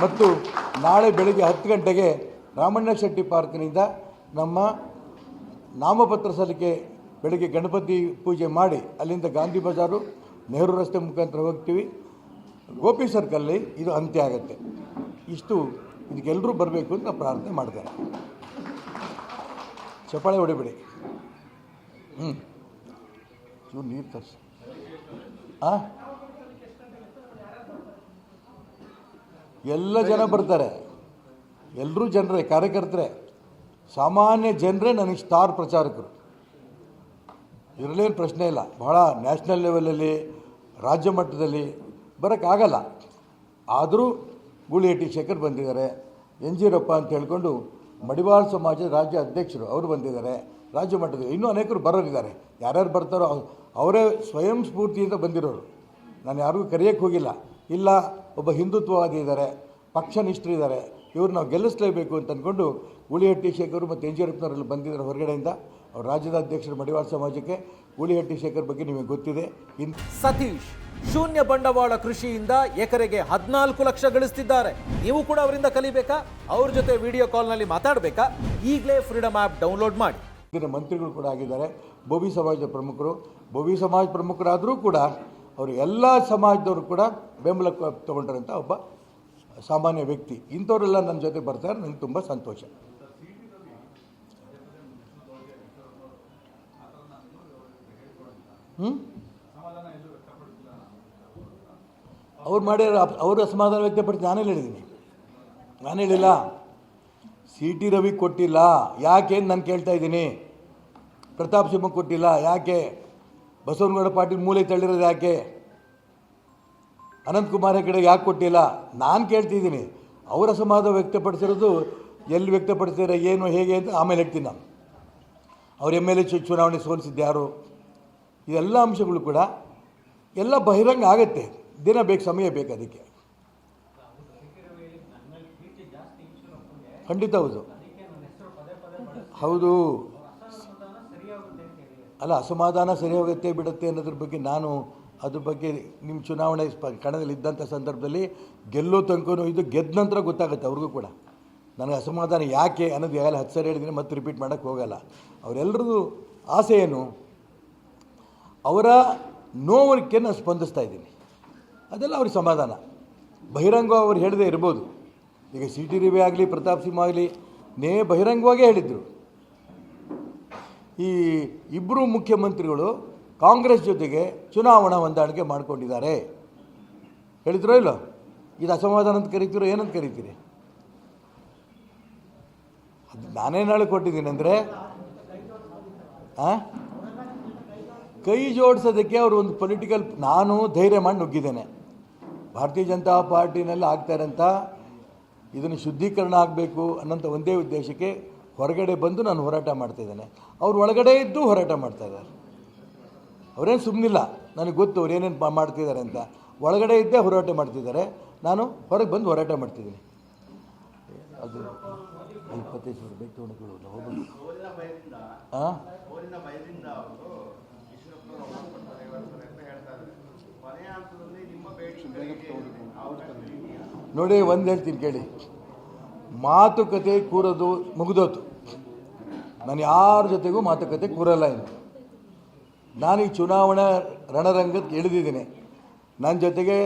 ಮತ್ತು ನಾಳೆ ಬೆಳಗ್ಗೆ ಹತ್ತು ಗಂಟೆಗೆ ರಾಮಣ್ಣ ಶೆಟ್ಟಿ ಪಾರ್ಕ್ನಿಂದ ನಮ್ಮ ನಾಮಪತ್ರ ಸಲ್ಲಿಕೆ ಬೆಳಗ್ಗೆ ಗಣಪತಿ ಪೂಜೆ ಮಾಡಿ ಅಲ್ಲಿಂದ ಗಾಂಧಿ ಬಜಾರು, ನೆಹರು ರಸ್ತೆ ಮುಖಾಂತರ ಹೋಗ್ತೀವಿ. ಗೋಪಿ ಸರ್ಕಲ್ಲಿ ಇದು ಅಂತ್ಯ ಆಗುತ್ತೆ. ಇಷ್ಟು ಇದಕ್ಕೆಲ್ಲರೂ ಬರಬೇಕು ಅಂತ ಪ್ರಾರ್ಥನೆ ಮಾಡ್ತೇನೆ. ಚಪ್ಪಾಳೆ ಹೊಡಿಬೇಡಿ. ಹ್ಞೂ ನೀರು ತರಿಸಿ. ಆ? ಎಲ್ಲ ಜನ ಬರ್ತಾರೆ. ಎಲ್ಲರೂ ಜನರೇ, ಕಾರ್ಯಕರ್ತರೇ. ಸಾಮಾನ್ಯ ಜನರೇ ನನಗೆ ಸ್ಟಾರ್ ಪ್ರಚಾರಕರು. ಇದರಲ್ಲೇನು ಪ್ರಶ್ನೆ ಇಲ್ಲ. ಬಹಳ ನ್ಯಾಷನಲ್ ಲೆವೆಲಲ್ಲಿ, ರಾಜ್ಯ ಮಟ್ಟದಲ್ಲಿ ಬರೋಕ್ಕಾಗಲ್ಲ ಆದರೂ ಗೂಳಿಹಟ್ಟಿ ಶೇಖರ್ ಬಂದಿದ್ದಾರೆ. ಎನ್ ಜಿರಪ್ಪ ಅಂತ ಹೇಳ್ಕೊಂಡು ಮಡಿವಾಳ ಸಮಾಜದ ರಾಜ್ಯ ಅಧ್ಯಕ್ಷರು ಅವರು ಬಂದಿದ್ದಾರೆ. ರಾಜ್ಯ ಮಟ್ಟದಲ್ಲಿ ಇನ್ನೂ ಅನೇಕರು ಬರೋರಿದ್ದಾರೆ. ಯಾರ್ಯಾರು ಬರ್ತಾರೋ ಅವ್- ಅವರೇ ಸ್ವಯಂ ಸ್ಫೂರ್ತಿಯಿಂದ ಬಂದಿರೋರು. ನಾನು ಯಾರಿಗೂ ಕರೆಯೋಕ್ಕೆ ಹೋಗಿಲ್ಲ. ಇಲ್ಲ ಒಬ್ಬ ಹಿಂದುತ್ವವಾದಿ ಇದ್ದಾರೆ ಪಕ್ಷನಿಷ್ಠರಿದ್ದಾರೆ ಇವ್ರು ನಾವು ಗೆಲ್ಲಿಸಲೇಬೇಕು ಅಂತ ಅಂದ್ಕೊಂಡು ಗೂಳಿಹಟ್ಟಿ ಶೇಖರ್ ಮತ್ತು ಎನ್ ಜಿ ರತ್ನವರೆಲ್ಲ ಬಂದಿದ್ದಾರೆ ಹೊರಗಡೆಯಿಂದ. ಅವ್ರ ರಾಜ್ಯದ ಅಧ್ಯಕ್ಷರು ಮಡಿವಾಳ ಸಮಾಜಕ್ಕೆ ಗೂಳಿಹಟ್ಟಿ ಶೇಖರ್ ಬಗ್ಗೆ ನಿಮಗೆ ಗೊತ್ತಿದೆ. ಇನ್ ಸತೀಶ್ ಶೂನ್ಯ ಬಂಡವಾಳ ಕೃಷಿಯಿಂದ ಎಕರೆಗೆ ಹದಿನಾಲ್ಕು ಲಕ್ಷ ಗಳಿಸ್ತಿದ್ದಾರೆ. ನೀವು ಕೂಡ ಅವರಿಂದ ಕಲಿಬೇಕಾ? ಅವ್ರ ಜೊತೆ ವಿಡಿಯೋ ಕಾಲ್ನಲ್ಲಿ ಮಾತಾಡಬೇಕಾ? ಈಗಲೇ ಫ್ರೀಡಮ್ ಆ್ಯಪ್ ಡೌನ್ಲೋಡ್ ಮಾಡಿ. ಇದರ ಮಂತ್ರಿಗಳು ಕೂಡ ಆಗಿದ್ದಾರೆ. ಬೋವಿ ಸಮಾಜದ ಪ್ರಮುಖರು ಬೋವಿ ಸಮಾಜ ಪ್ರಮುಖರಾದರೂ ಕೂಡ ಅವರು ಎಲ್ಲ ಸಮಾಜದವರು ಕೂಡ ಬೆಂಬಲ ಕ- ಒಬ್ಬ ಸಾಮಾನ್ಯ ವ್ಯಕ್ತಿ. ಇಂಥವರೆಲ್ಲ ನನ್ನ ಜೊತೆ ಬರ್ತಾರೆ ನನಗೆ ತುಂಬ ಸಂತೋಷ. ಅವ್ರು ಮಾಡಿರೋ ಅವರು ಅಸಮಾಧಾನ ವ್ಯಕ್ತಪಡಿಸಿ ನಾನು ಹೇಳಿದ್ದೀನಿ? ನಾನು ಹೇಳಿಲ್ಲ? ಸಿ ಟಿ ರವಿ ಕೊಟ್ಟಿಲ್ಲ. ಯಾಕೆ ನಾನು ಕೇಳ್ತಾ ಇದ್ದೀನಿ. ಪ್ರತಾಪ್ ಸಿಂಹ ಕೊಟ್ಟಿಲ್ಲ. ಯಾಕೆ ಬಸವನಗೌಡ ಪಾಟೀಲ್ ಮೂಲೆ ತಳ್ಳಿರೋದು ಯಾಕೆ? ಅನಂತಕುಮಾರ್ ಕಡೆ ಯಾಕೆ ಕೊಟ್ಟಿಲ್ಲ? ನಾನು ಕೇಳ್ತಿದ್ದೀನಿ. ಅವರ ಸಮಾಧ ವ್ಯಕ್ತಪಡಿಸಿರೋದು ಎಲ್ಲಿ ವ್ಯಕ್ತಪಡಿಸಿದ್ರೆ ಏನು, ಹೇಗೆ ಅಂತ ಆಮೇಲೆ ಹೇಳ್ತೀನಿ ನಾನು. ಅವ್ರ ಎಂ ಎಲ್ ಎ ಚುನಾವಣೆ ಸೋಲಿಸಿದ್ದು ಯಾರು? ಇದೆಲ್ಲ ಅಂಶಗಳು ಕೂಡ ಎಲ್ಲ ಬಹಿರಂಗ ಆಗುತ್ತೆ. ದಿನ ಬೇಕು, ಸಮಯ ಬೇಕು ಅದಕ್ಕೆ. ಖಂಡಿತ ಹೌದು. ಹೌದು. ಅಲ್ಲ, ಅಸಮಾಧಾನ ಸರಿ ಹೋಗುತ್ತೆ, ಬಿಡುತ್ತೆ ಅನ್ನೋದ್ರ ಬಗ್ಗೆ ನಾನು ಅದ್ರ ಬಗ್ಗೆ ನಿಮ್ಮ ಚುನಾವಣೆ ಕಣದಲ್ಲಿ ಇದ್ದಂಥ ಸಂದರ್ಭದಲ್ಲಿ ಗೆಲ್ಲೋ ತನಕನೂ ಇದು ಗೆದ್ದ ನಂತರ ಗೊತ್ತಾಗುತ್ತೆ ಅವ್ರಿಗೂ ಕೂಡ. ನನಗೆ ಅಸಮಾಧಾನ ಯಾಕೆ ಅನ್ನೋದು ಯಾವಾಗ ಹತ್ತು ಸರಿ ಹೇಳಿದ್ರೆ ಮತ್ತೆ ರಿಪೀಟ್ ಮಾಡೋಕ್ಕೆ ಹೋಗಲ್ಲ. ಅವರೆಲ್ಲರದು ಆಸೆ ಏನು? ಅವರ ನೋವಕ್ಕೆ ನಾನು ಸ್ಪಂದಿಸ್ತಾ ಇದ್ದೀನಿ. ಅದೆಲ್ಲ ಅವ್ರಿಗೆ ಸಮಾಧಾನ. ಬಹಿರಂಗ ಅವ್ರು ಹೇಳದೇ ಇರ್ಬೋದು. ಈಗ ಸಿ ಟಿ ರವಿ ಆಗಲಿ, ಪ್ರತಾಪ್ ಸಿಂಹ ಆಗಲಿ, ನೇ ಬಹಿರಂಗವಾಗೇ ಹೇಳಿದರು. ಈ ಇಬ್ಬರು ಮುಖ್ಯಮಂತ್ರಿಗಳು ಕಾಂಗ್ರೆಸ್ ಜೊತೆಗೆ ಚುನಾವಣಾ ಹೊಂದಾಣಿಕೆ ಮಾಡಿಕೊಂಡಿದ್ದಾರೆ. ಹೇಳಿದ್ರೋ ಇಲ್ಲ? ಇದು ಅಸಮಾಧಾನ ಅಂತ ಕರಿತೀರೋ ಏನಂತ ಕರಿತೀರಿ? ಅದು ನಾನೇನು ನಾಳೆ ಕೊಟ್ಟಿದ್ದೀನಿ ಅಂದರೆ ಕೈ ಜೋಡಿಸೋದಕ್ಕೆ ಅವರು ಒಂದು ಪೊಲಿಟಿಕಲ್ ನಾನು ಧೈರ್ಯ ಮಾಡಿ ನುಗ್ಗಿದ್ದೇನೆ. ಭಾರತೀಯ ಜನತಾ ಪಾರ್ಟಿನಲ್ಲಿ ಆಗ್ತಾರಂತ ಇದನ್ನು ಶುದ್ಧೀಕರಣ ಆಗಬೇಕು ಅನ್ನೋಂಥ ಒಂದೇ ಉದ್ದೇಶಕ್ಕೆ ಹೊರಗಡೆ ಬಂದು ನಾನು ಹೋರಾಟ ಮಾಡ್ತಾಯಿದ್ದೇನೆ ಅವ್ರು ಒಳಗಡೆ ಇದ್ದು ಹೋರಾಟ ಮಾಡ್ತಾ ಇದ್ದಾರೆ. ಅವರೇನು ಸುಮ್ಮನಿಲ್ಲ ನನಗೆ ಗೊತ್ತು ಅವ್ರು ಏನೇನು ಮಾಡ್ತಿದ್ದಾರೆ ಅಂತ. ಒಳಗಡೆ ಇದ್ದೇ ಹೋರಾಟ ಮಾಡ್ತಿದ್ದಾರೆ. ನಾನು ಹೊರಗೆ ಬಂದು ಹೋರಾಟ ಮಾಡ್ತಿದ್ದೀನಿ. ಅದು ಇಪ್ಪತ್ತೈದು ಸಾವಿರ ಬೇಕು ತೊಗೊಂಡು ಹೋಗ್ಬೇಕು ಹಾಂ ನೋಡಿ, ಒಂದು ಹೇಳ್ತೀನಿ ಕೇಳಿ. ಮಾತುಕತೆ ಕೂರೋದು ಮುಗಿದೋತು ನಾನು ಯಾರ ಜೊತೆಗೂ ಮಾತುಕತೆ ಕೂರಲ್ಲ ಇನ್ನು. ನಾನು ಈ ಚುನಾವಣಾ ರಣರಂಗಕ್ಕೆ ಇಳಿದಿದ್ದೀನಿ ನನ್ನ ಜೊತೆಗೆ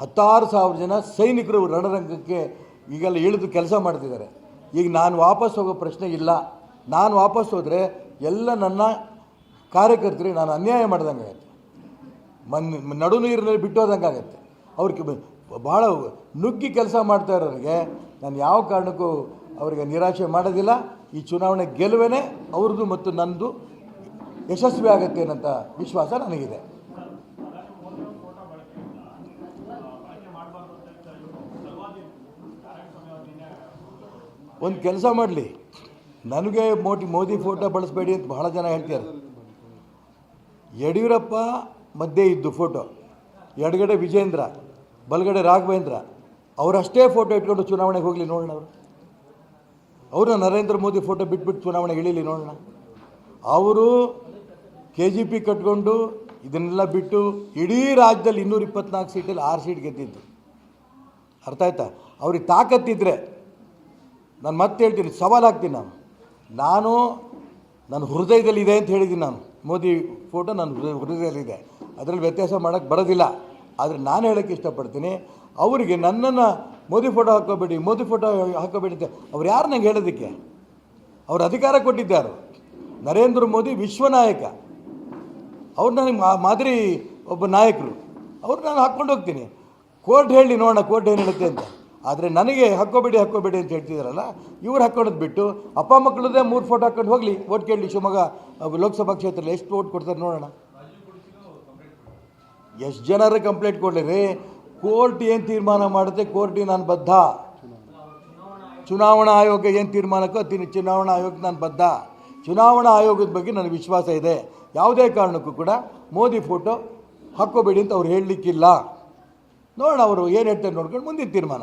ಹತ್ತಾರು ಸಾವಿರ ಜನ ಸೈನಿಕರು ರಣರಂಗಕ್ಕೆ ಈಗೆಲ್ಲ ಇಳಿದು ಕೆಲಸ ಮಾಡ್ತಿದ್ದಾರೆ. ಈಗ ನಾನು ವಾಪಸ್ ಹೋಗೋ ಪ್ರಶ್ನೆ ಇಲ್ಲ. ನಾನು ವಾಪಸ್ ಹೋದರೆ ಎಲ್ಲ ನನ್ನ ಕಾರ್ಯಕರ್ತರಿಗೆ ನಾನು ಅನ್ಯಾಯ ಮಾಡ್ದಂಗೆ ಆಗುತ್ತೆ ಮನ್ ನಡು ನೀರಿನಲ್ಲಿ ಬಿಟ್ಟೋದಂಗಾಗತ್ತೆ. ಅವ್ರಿಗೆ ಬ- ಭಾಳ ನುಗ್ಗಿ ಕೆಲಸ ಮಾಡ್ತಾ ಇರೋರಿಗೆ ನಾನು ಯಾವ ಕಾರಣಕ್ಕೂ ಅವರಿಗೆ ನಿರಾಶೆ ಮಾಡೋದಿಲ್ಲ. ಈ ಚುನಾವಣೆ ಗೆಲುವೇ ಅವ್ರದ್ದು ಮತ್ತು ನನ್ನದು ಯಶಸ್ವಿ ಆಗುತ್ತೆ ಅನ್ನೋಂಥ ವಿಶ್ವಾಸ ನನಗಿದೆ. ಒಂದು ಕೆಲಸ ಮಾಡಲಿ. ನನಗೆ ಮೋಟಿ, ಮೋದಿ ಫೋಟೋ ಬಳಸಬೇಡಿ ಅಂತ ಬಹಳ ಜನ ಹೇಳ್ತಾರೆ ಯಡಿಯೂರಪ್ಪ ಮಧ್ಯೆ ಇದ್ದು ಫೋಟೋ. ಎಡಗಡೆ ವಿಜೇಂದ್ರ. ಬಲಗಡೆ ರಾಘವೇಂದ್ರ ಅವರಷ್ಟೇ ಫೋಟೋ ಇಟ್ಕೊಂಡು ಚುನಾವಣೆಗೆ ಹೋಗಲಿ ನೋಡೋಣ ಅವರು. ಅವರು ನರೇಂದ್ರ ಮೋದಿ ಫೋಟೋ ಬಿಟ್ಬಿಟ್ಟು ಚುನಾವಣೆಗೆ ಇಳೀಲಿ ನೋಡೋಣ. ಅವರು ಕೆ ಜಿ ಪಿ ಕಟ್ಕೊಂಡು ಇದನ್ನೆಲ್ಲ ಬಿಟ್ಟು ಇಡೀ ರಾಜ್ಯದಲ್ಲಿ ಇನ್ನೂರ ಇಪ್ಪತ್ನಾಲ್ಕು ಸೀಟಲ್ಲಿ ಆರು ಸೀಟ್ ಗೆದ್ದಿದ್ದು. ಅರ್ಥ ಆಯ್ತಾ? ಅವ್ರಿಗೆ ತಾಕತ್ತಿದ್ರೆ ನಾನು ಮತ್ತೆ ಹೇಳ್ತೀನಿ, ಸವಾಲು ಹಾಕ್ತೀನಿ ನಾನು. ನಾನು ನನ್ನ ಹೃದಯದಲ್ಲಿ ಇದೆ ಅಂತ ಹೇಳಿದ್ದೀನಿ ನಾನು. ಮೋದಿ ಫೋಟೋ ನನ್ನ ಹೃದಯ ಹೃದಯದಲ್ಲಿದೆ ಅದರಲ್ಲಿ ವ್ಯತ್ಯಾಸ ಮಾಡೋಕ್ಕೆ ಬರೋದಿಲ್ಲ. ಆದರೆ ನಾನು ಹೇಳೋಕ್ಕೆ ಇಷ್ಟಪಡ್ತೀನಿ, ಅವರಿಗೆ ನನ್ನನ್ನು ಮೋದಿ ಫೋಟೋ ಹಾಕೋಬೇಡಿ ಮೋದಿ ಫೋಟೋ ಹಾಕೋಬೇಡಿ ಅಂತ ಅವ್ರು ಯಾರು ನಂಗೆ ಹೇಳೋದಕ್ಕೆ? ಅವ್ರು ಅಧಿಕಾರ ಕೊಟ್ಟಿದ್ದಾರೆ. ನರೇಂದ್ರ ಮೋದಿ ವಿಶ್ವನಾಯಕ ಅವ್ರು ನನಗೆ ಮಾದರಿ ಒಬ್ಬ ನಾಯಕರು. ಅವ್ರು ನಾನು ಹಾಕ್ಕೊಂಡು ಹೋಗ್ತೀನಿ. ಕೋರ್ಟ್ ಹೇಳಿ ನೋಡೋಣ, ಕೋರ್ಟ್ ಏನು ಹೇಳುತ್ತೆ ಅಂತ. ಆದರೆ ನನಗೆ ಹಾಕೋಬೇಡಿ ಹಾಕೋಬೇಡಿ ಅಂತ ಹೇಳ್ತಿದ್ದಾರಲ್ಲ ಇವ್ರು ಹಾಕ್ಕೊಳೋದು ಬಿಟ್ಟು ಅಪ್ಪ ಮಕ್ಕಳದೇ ಮೂರು ಫೋಟೋ ಹಾಕ್ಕೊಂಡು ಹೋಗಲಿ ಓಟ್ ಕೇಳಲಿ ಶಿವಮೊಗ್ಗ, ಲೋಕಸಭಾ ಕ್ಷೇತ್ರದಲ್ಲಿ ಎಷ್ಟು ಓಟ್ ಕೊಡ್ತಾರೆ ನೋಡೋಣ. ಎಷ್ಟು ಜನರ ಕಂಪ್ಲೇಂಟ್ ಕೊಡಲಿ ರೀ? ಕೋರ್ಟ್ ಏನು ತೀರ್ಮಾನ ಮಾಡುತ್ತೆ? ಕೋರ್ಟಿಗೆ ನಾನು ಬದ್ಧ. ಚುನಾವಣಾ ಆಯೋಗ ಏನು ತೀರ್ಮಾನಕ್ಕೋ ತಿನ್ನ, ಚುನಾವಣಾ ಆಯೋಗಕ್ಕೆ ನಾನು ಬದ್ಧ. ಚುನಾವಣಾ ಆಯೋಗದ ಬಗ್ಗೆ ನನಗೆ ವಿಶ್ವಾಸ ಇದೆ. ಯಾವುದೇ ಕಾರಣಕ್ಕೂ ಕೂಡ ಮೋದಿ ಫೋಟೋ ಹಾಕ್ಕೋಬೇಡಿ ಅಂತ ಅವ್ರು ಹೇಳಲಿಕ್ಕಿಲ್ಲ. ನೋಡೋಣ ಅವರು ಏನು ಹೇಳ್ತಾರೆ ನೋಡ್ಕೊಂಡು ಮುಂದಿನ ತೀರ್ಮಾನ.